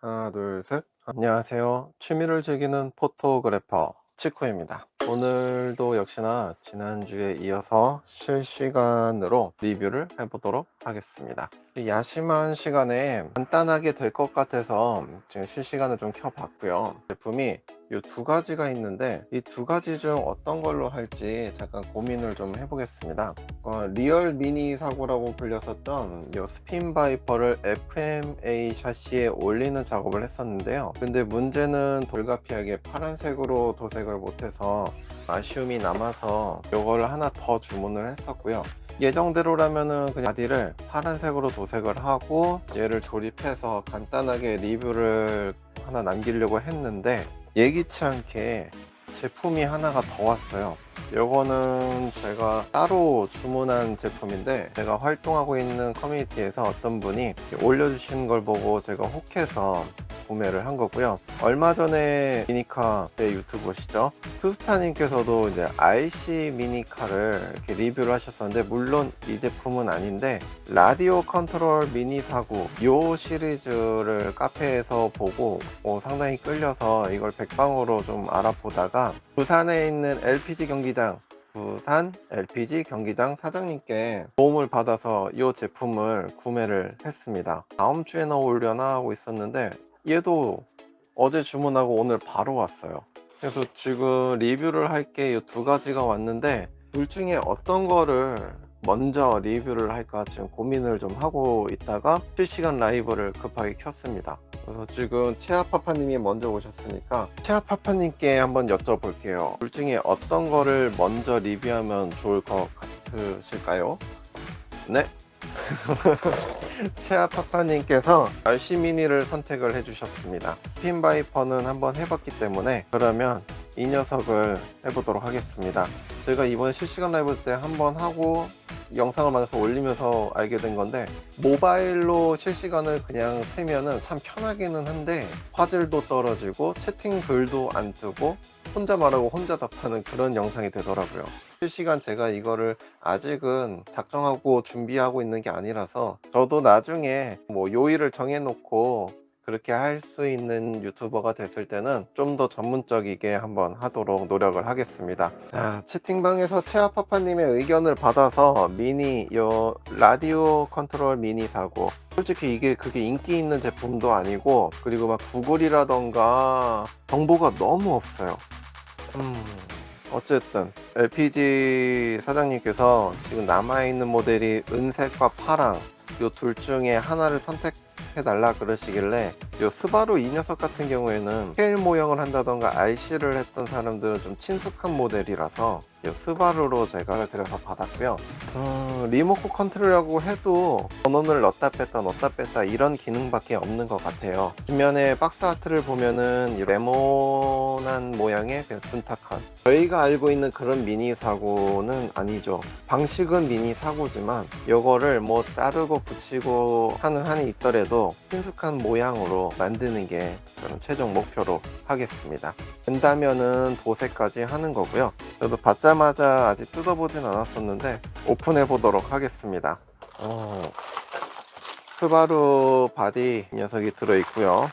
하나, 둘, 셋. 안녕하세요. 취미를 즐기는 포토그래퍼 치쿠입니다. 오늘도 역시나 지난주에 이어서 실시간으로 리뷰를 해보도록 하겠습니다. 야심한 시간에 간단하게 될 것 같아서 지금 실시간을 좀 켜봤고요. 제품이 이 두 가지가 있는데 이 두 가지 중 어떤 걸로 할지 잠깐 고민을 좀 해보겠습니다. 어, 리얼 미니 사고라고 불렸었던 이 스핀 바이퍼를 FMA 샤시에 올리는 작업을 했었는데요. 근데 문제는 불가피하게 파란색으로 도색을 못해서 아쉬움이 남아서 이걸 하나 더 주문을 했었고요. 예정대로라면은 그냥 바디를 파란색으로 도색을 하고 얘를 조립해서 간단하게 리뷰를 하나 남기려고 했는데 예기치 않게 제품이 하나가 더 왔어요. 요거는 제가 따로 주문한 제품인데 제가 활동하고 있는 커뮤니티에서 어떤 분이 올려주신 걸 보고 제가 혹해서 구매를 한 거고요. 얼마 전에 미니카 제 유튜브시죠. 투스타님께서도 이제 RC 미니카를 이렇게 리뷰를 하셨었는데 물론 이 제품은 아닌데 라디오 컨트롤 미니 사구 요 시리즈를 카페에서 보고 어, 상당히 끌려서 이걸 백방으로 좀 알아보다가 부산에 있는 LPG 경기장 부산 LPG 경기장 사장님께 도움을 받아서 이 제품을 구매를 했습니다. 다음 주에 나오려나 하고 있었는데 얘도 어제 주문하고 오늘 바로 왔어요. 그래서 지금 리뷰를 할게 이 두 가지가 왔는데 둘 중에 어떤 거를 먼저 리뷰를 할까 지금 고민을 좀 하고 있다가 실시간 라이브를 급하게 켰습니다. 그래서 지금 체아파파님이 먼저 오셨으니까 체아파파님께 한번 여쭤볼게요. 둘 중에 어떤 거를 먼저 리뷰하면 좋을 것 같으실까요? 네. 체아파파님께서 RC 미니를 선택을 해주셨습니다. 핀바이퍼는 한번 해봤기 때문에 그러면 이 녀석을 해보도록 하겠습니다. 제가 이번 실시간 라이브 때 한번 하고 영상을 만들어서 올리면서 알게 된 건데 모바일로 실시간을 그냥 세면은 참 편하기는 한데 화질도 떨어지고 채팅 글도 안 뜨고 혼자 말하고 혼자 답하는 그런 영상이 되더라고요. 실시간 제가 이거를 아직은 작정하고 준비하고 있는 게 아니라서 저도 나중에 뭐 요일을 정해놓고 그렇게 할 수 있는 유튜버가 됐을 때는 좀 더 전문적이게 한번 하도록 노력을 하겠습니다. 자, 채팅방에서 체아파파님의 의견을 받아서 미니, 요 라디오 컨트롤 미니 사고. 솔직히 이게 그게 인기 있는 제품도 아니고, 그리고 막 구글이라던가 정보가 너무 없어요. 음, 어쨌든 LPG 사장님께서 지금 남아있는 모델이 은색과 파랑 요 둘 중에 하나를 선택해달라 그러시길래 요 스바루 이 녀석 같은 경우에는 스케일 모형을 한다던가 RC를 했던 사람들은 좀 친숙한 모델이라서 요 스바루로 제가 드려서 받았고요. 음, 리모컨 컨트롤이라고 해도 전원을 넣었다 뺐다 넣었다 뺐다 이런 기능밖에 없는 것 같아요. 뒷면에 박스 아트를 보면은 이 레몬한 모양의 둔탁한. 저희가 알고 있는 그런 미니 사고는 아니죠. 방식은 미니 사고지만 이거를 뭐 자르고 붙이고 하는 한이 있더라도 친숙한 모양으로 만드는 게 저는 최종 목표로 하겠습니다. 된다면은 도색까지 하는 거고요. 저도 받자마자 아직 뜯어보진 않았었는데 오픈해 보도록 하겠습니다. 어, 스바루 바디 이 녀석이 들어있고요.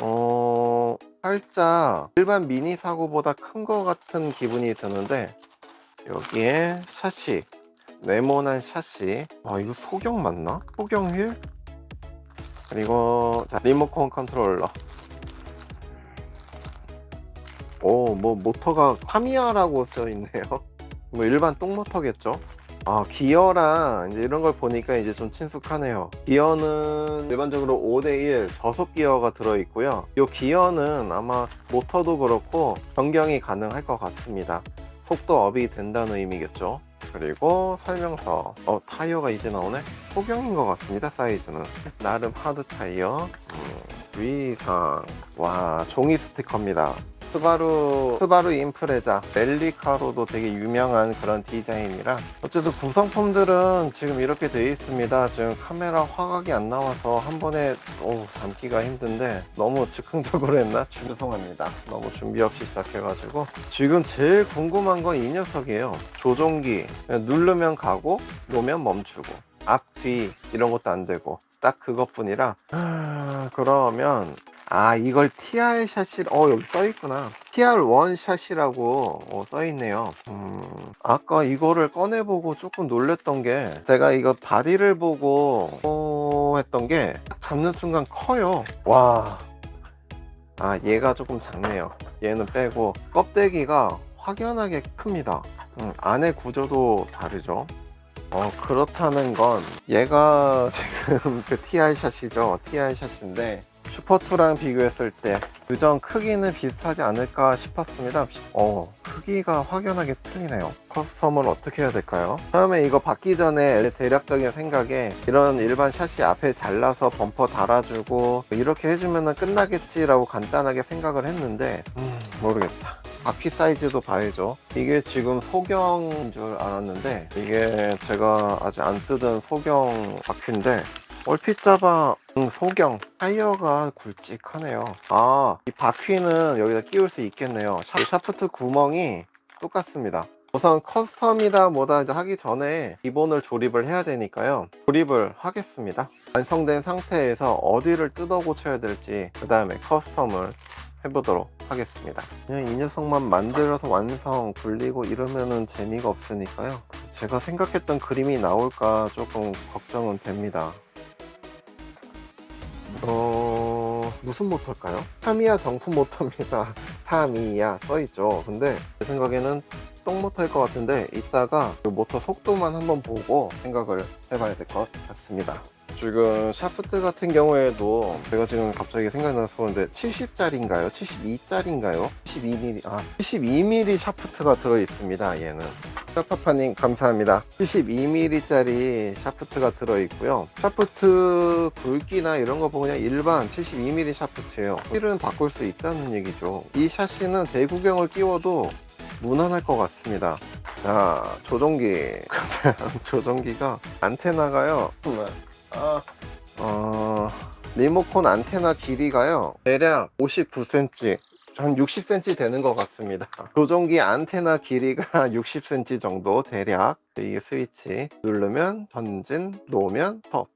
어, 살짝 일반 미니 사고보다 큰 것 같은 기분이 드는데 여기에 샤시 네모난 샤시 아 이거 소경 맞나? 소경 휠? 그리고 자 리모컨 컨트롤러. 오 뭐 모터가 파미야라고 써 있네요. 뭐 일반 똥모터겠죠? 아 기어랑 이제 이런 걸 보니까 이제 좀 친숙하네요. 기어는 일반적으로 5대1 저속 기어가 들어있고요. 이 기어는 아마 모터도 그렇고 변경이 가능할 것 같습니다. 속도 업이 된다는 의미겠죠 그리고 설명서. 어 타이어가 이제 나오네? 소경인 것 같습니다 사이즈는. 나름 하드 타이어. 음, 위상. 와 종이 스티커입니다 스바루 스바루 인프레자. 멜리카로도 되게 유명한 그런 디자인이라. 어쨌든 구성품들은 지금 이렇게 되어 있습니다. 지금 카메라 화각이 안 나와서 한 번에 오, 담기가 힘든데 너무 즉흥적으로 했나? 죄송합니다. 너무 준비 없이 시작해가지고. 지금 제일 궁금한 건 이 녀석이에요. 조종기. 누르면 가고 놓으면 멈추고. 앞 뒤 이런 것도 안 되고. 딱 그것뿐이라. 아, 그러면 아 이걸 TR 샷이 어 여기 써 있구나. TR1 샷이라고 어, 써 있네요. 음, 아까 이거를 꺼내보고 조금 놀랬던 게 제가 이거 바디를 보고 어, 했던 게딱 잡는 순간 커요. 와. 아 얘가 조금 작네요. 얘는 빼고 껍데기가 확연하게 큽니다. 음, 안에 구조도 다르죠. 어 그렇다는 건 얘가 지금 그 TR 샷이죠. TR 샷인데 슈퍼2랑 비교했을 때 그전 크기는 비슷하지 않을까 싶었습니다. 어 크기가 확연하게 틀리네요. 커스텀을 어떻게 해야 될까요? 처음에 이거 받기 전에 대략적인 생각에 이런 일반 샷이 앞에 잘라서 범퍼 달아주고 이렇게 해주면 끝나겠지라고 간단하게 생각을 했는데 음, 모르겠다. 바퀴 사이즈도 봐야죠. 이게 지금 소경인 줄 알았는데 이게 제가 아직 안 뜯은 소경 바퀴인데 얼핏 잡아 음, 소경. 타이어가 굵직하네요. 아 이 바퀴는 여기다 끼울 수 있겠네요. 샤, 샤프트 구멍이 똑같습니다. 우선 커스텀이다 뭐다 이제 하기 전에 기본을 조립을 해야 되니까요. 조립을 하겠습니다. 완성된 상태에서 어디를 뜯어 고쳐야 될지 그 다음에 커스텀을 해보도록 하겠습니다. 그냥 이 녀석만 만들어서 완성 굴리고 이러면은 재미가 없으니까요. 제가 생각했던 그림이 나올까 조금 걱정은 됩니다 어... 무슨 모터일까요? 타미야 정품 모터입니다. 타미야 써있죠. 근데 제 생각에는 똥 모터일 것 같은데 이따가 그 모터 속도만 한번 보고 생각을 해봐야 될 것 같습니다 지금 샤프트 같은 경우에도 제가 지금 갑자기 생각나서 그런데 70짜리인가요? 72짜리인가요? 72mm 아 72mm 샤프트가 들어 있습니다 얘는. 사파파님 감사합니다. 72mm짜리 샤프트가 들어 있고요. 샤프트 굵기나 이런 거 보면 그냥 일반 72mm 샤프트예요. 휠은 바꿀 수 있다는 얘기죠. 이 샤시는 대구경을 끼워도 무난할 것 같습니다. 자 조종기. 조종기가 안테나가요 아, 어, 리모컨 안테나 길이가요 대략 59cm 한 60cm 되는 것 같습니다. 조종기 안테나 길이가 60cm 정도 대략 이게 스위치 누르면 전진 놓으면 스톱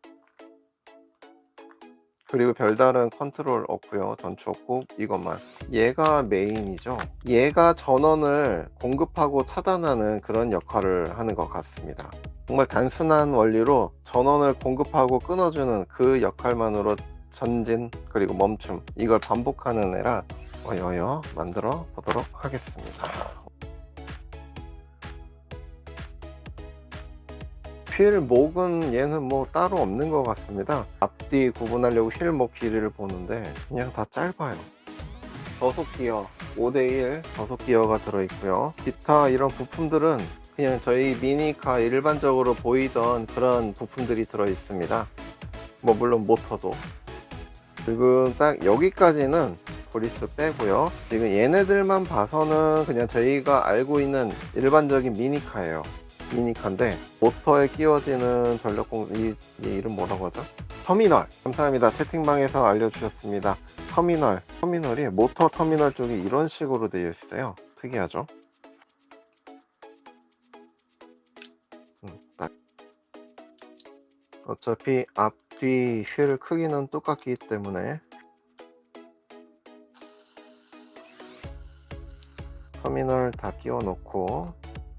그리고 별다른 컨트롤 없고요 전초 꼭 이것만. 얘가 메인이죠. 얘가 전원을 공급하고 차단하는 그런 역할을 하는 것 같습니다 정말 단순한 원리로 전원을 공급하고 끊어주는 그 역할만으로 전진 그리고 멈춤 이걸 반복하는 애라 어여여 만들어 보도록 하겠습니다. 휠 목은 얘는 뭐 따로 없는 것 같습니다. 앞뒤 구분하려고 휠목 길이를 보는데 그냥 다 짧아요. 저속 기어 5대1 저속 기어가 들어있고요. 기타 이런 부품들은 그냥 저희 미니카 일반적으로 보이던 그런 부품들이 들어 있습니다. 뭐 물론 모터도. 지금 딱 여기까지는 브리스 빼고요. 지금 얘네들만 봐서는 그냥 저희가 알고 있는 일반적인 미니카예요. 미니카인데 모터에 끼워지는 전력공 이, 이 이름 뭐라고 하죠? 터미널. 감사합니다. 채팅방에서 알려주셨습니다. 터미널. 터미널이 모터 터미널 쪽이 이런 식으로 되어 있어요. 특이하죠 어차피 앞뒤 휠 크기는 똑같기 때문에. 터미널 다 끼워 놓고.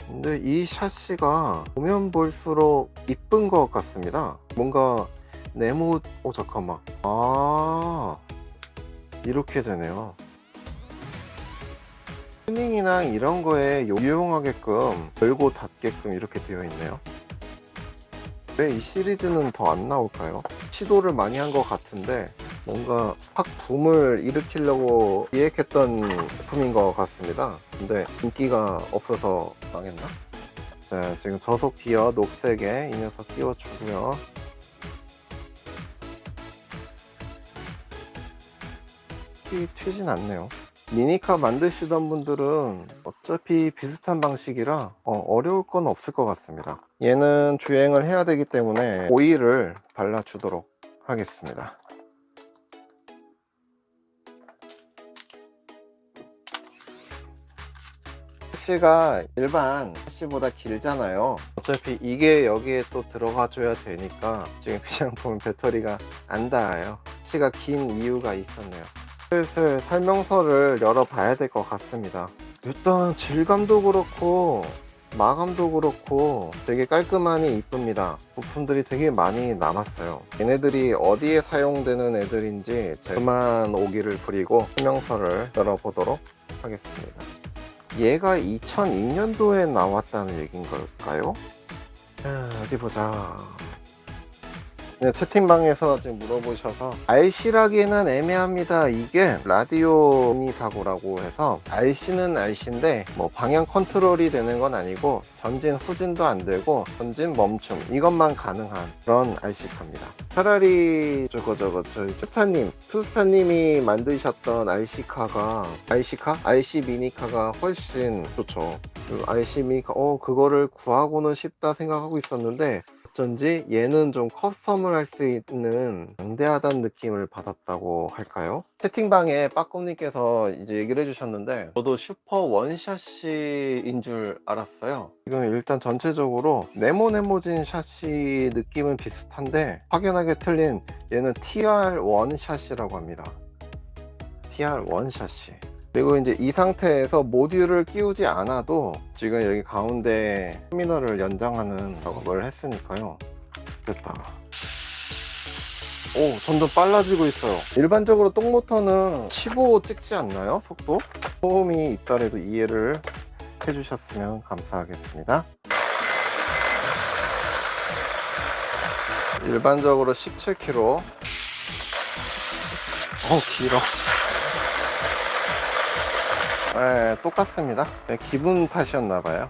근데 이 샤시가 보면 볼수록 이쁜 것 같습니다. 뭔가 네모 오 잠깐만. 아 이렇게 되네요. 튜닝이나 이런 거에 유용하게끔 열고 닫게끔 이렇게 되어 있네요 왜 이 시리즈는 더 안 나올까요? 시도를 많이 한 것 같은데 뭔가 확 붐을 일으키려고 기획했던 제품인 것 같습니다 근데 인기가 없어서 망했나? 네, 지금 저속 기어 녹색에 이 녀석 끼워주고요 이 튀진 않네요 미니카 만드시던 분들은 어차피 비슷한 방식이라 어, 려울건 없을 것 같습니다. 얘는 주행을 해야 되기 때문에 오일을 발라주도록 하겠습니다. 샤시가 일반 샤시보다 길잖아요. 어차피 이게 여기에 또 들어가 줘야 되니까 지금 그냥 보면 배터리가 안 닿아요. 샤시가 긴 이유가 있었네요 슬슬 설명서를 열어봐야 될 것 같습니다. 일단 질감도 그렇고 마감도 그렇고 되게 깔끔하니 이쁩니다. 부품들이 되게 많이 남았어요. 얘네들이 어디에 사용되는 애들인지 그만 오기를 부리고 설명서를 열어보도록 하겠습니다. 얘가 2002년도에 나왔다는 얘기인 걸까요? 자, 어디 보자 네, 채팅방에서 지금 물어보셔서 RC라기는 애매합니다. 이게 라디오 미 사고라고 해서 RC는 RC인데 뭐 방향 컨트롤이 되는 건 아니고 전진 후진도 안 되고 전진 멈춤 이것만 가능한 그런 RC카입니다. 차라리 저거 저거 저희 투스타님 투스타님이 만드셨던 RC카가 RC카? RC 미니카가 훨씬 좋죠. 그 RC 미니카 어 그거를 구하고는 싶다 생각하고 있었는데 어쩐지 얘는 좀 커스텀을 할 수 있는 방대하다는 느낌을 받았다고 할까요? 채팅방에 빠꿈님께서 이제 얘기를 해주셨는데 저도 슈퍼 원샷시인 줄 알았어요. 지금 일단 전체적으로 네모네모진 샷시 느낌은 비슷한데 확연하게 틀린 얘는 TR 원샷이라고 합니다. TR 원샷이 그리고 이제 이 상태에서 모듈을 끼우지 않아도 지금 여기 가운데 터미널을 연장하는 작업을 했으니까요. 됐다. 오 점점 빨라지고 있어요. 일반적으로 똥모터는 15 찍지 않나요? 속도? 소음이 있더라도 이해를 해주셨으면 감사하겠습니다. 일반적으로 17km 어 길어 네, 똑같습니다. 네, 기분 탓이었나봐요.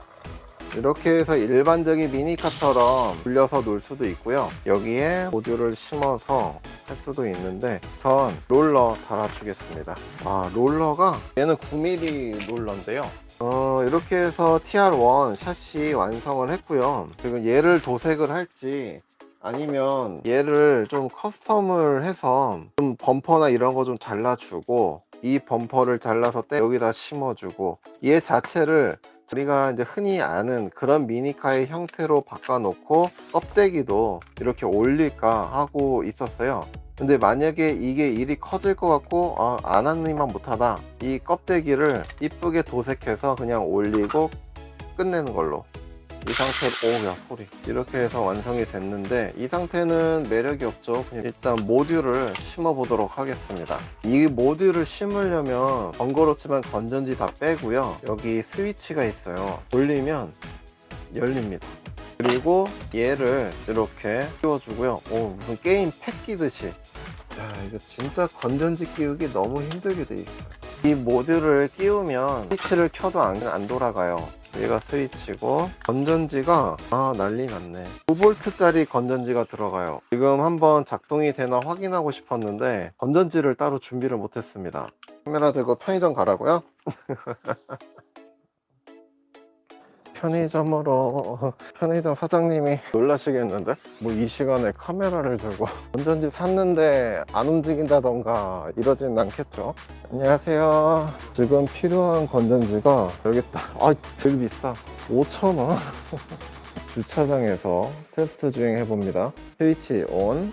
이렇게 해서 일반적인 미니카처럼 굴려서 놓을 수도 있고요. 여기에 모듈을 심어서 할 수도 있는데 우선 롤러 달아주겠습니다. 아, 롤러가 얘는 9mm 롤러인데요. 어, 이렇게 해서 TR1 샷시 완성을 했고요. 그리고 얘를 도색을 할지 아니면 얘를 좀 커스텀을 해서 좀 범퍼나 이런 거 좀 잘라주고 이 범퍼를 잘라서 떼 여기다 심어주고 얘 자체를 우리가 이제 흔히 아는 그런 미니카의 형태로 바꿔놓고 껍데기도 이렇게 올릴까 하고 있었어요. 근데 만약에 이게 일이 커질 것 같고 아, 안 하니만 못하다 이 껍데기를 이쁘게 도색해서 그냥 올리고 끝내는 걸로 이 상태로 오야 소리. 이렇게 해서 완성이 됐는데 이 상태는 매력이 없죠. 그냥 일단 모듈을 심어 보도록 하겠습니다. 이 모듈을 심으려면 번거롭지만 건전지 다 빼고요. 여기 스위치가 있어요. 돌리면 열립니다. 그리고 얘를 이렇게 끼워주고요. 오 무슨 게임 팩 끼듯이. 야 이거 진짜 건전지 끼우기 너무 힘들게 돼 있어요. 이 모듈을 끼우면 스위치를 켜도 안, 안 돌아가요 얘가 스위치고 건전지가 아 난리 났네. 9V짜리 건전지가 들어가요. 지금 한번 작동이 되나 확인하고 싶었는데 건전지를 따로 준비를 못했습니다. 카메라 들고 편의점 가라고요? 편의점으로 편의점 사장님이 놀라시겠는데? 뭐 이 시간에 카메라를 들고 건전지 샀는데 안 움직인다던가 이러진 않겠죠? 안녕하세요. 지금 필요한 건전지가 여기 있다. 아 되게 비싸. 5,000원. 주차장에서 테스트 주행 해 봅니다. 스위치 온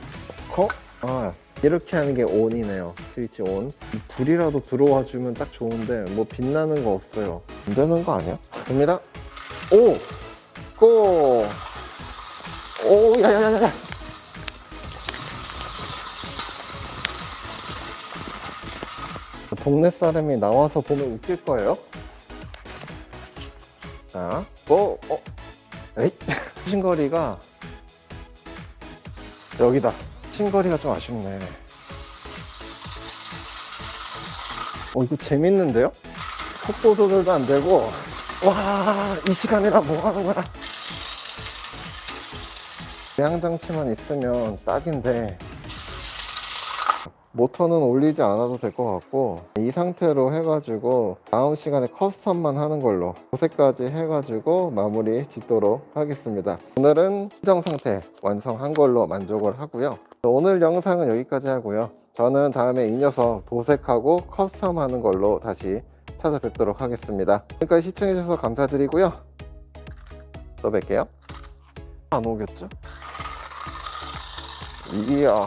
코? 아 이렇게 하는 게 온이네요. 스위치 온 불이라도 들어와 주면 딱 좋은데 뭐 빛나는 거 없어요. 안 되는 거 아니야? 됩니다 오! 고! 오, 야야야야! 동네 사람이 나와서 보면 웃길 거예요. 자, 고! 어? 에잇! 신거리가 여기다. 신거리가 좀 아쉽네. 어, 이거 재밌는데요? 속도 조절도 안 되고, 와, 이 시간이라 뭐 하는 거야? 배양장치만 있으면 딱인데, 모터는 올리지 않아도 될 것 같고, 이 상태로 해가지고, 다음 시간에 커스텀만 하는 걸로, 도색까지 해가지고 마무리 짓도록 하겠습니다. 오늘은 수정 상태 완성한 걸로 만족을 하고요. 오늘 영상은 여기까지 하고요. 저는 다음에 이 녀석 도색하고 커스텀 하는 걸로 다시 찾아뵙도록 하겠습니다. 지금까지 시청해주셔서 감사드리고요. 또 뵐게요. 안 오겠죠? 이야.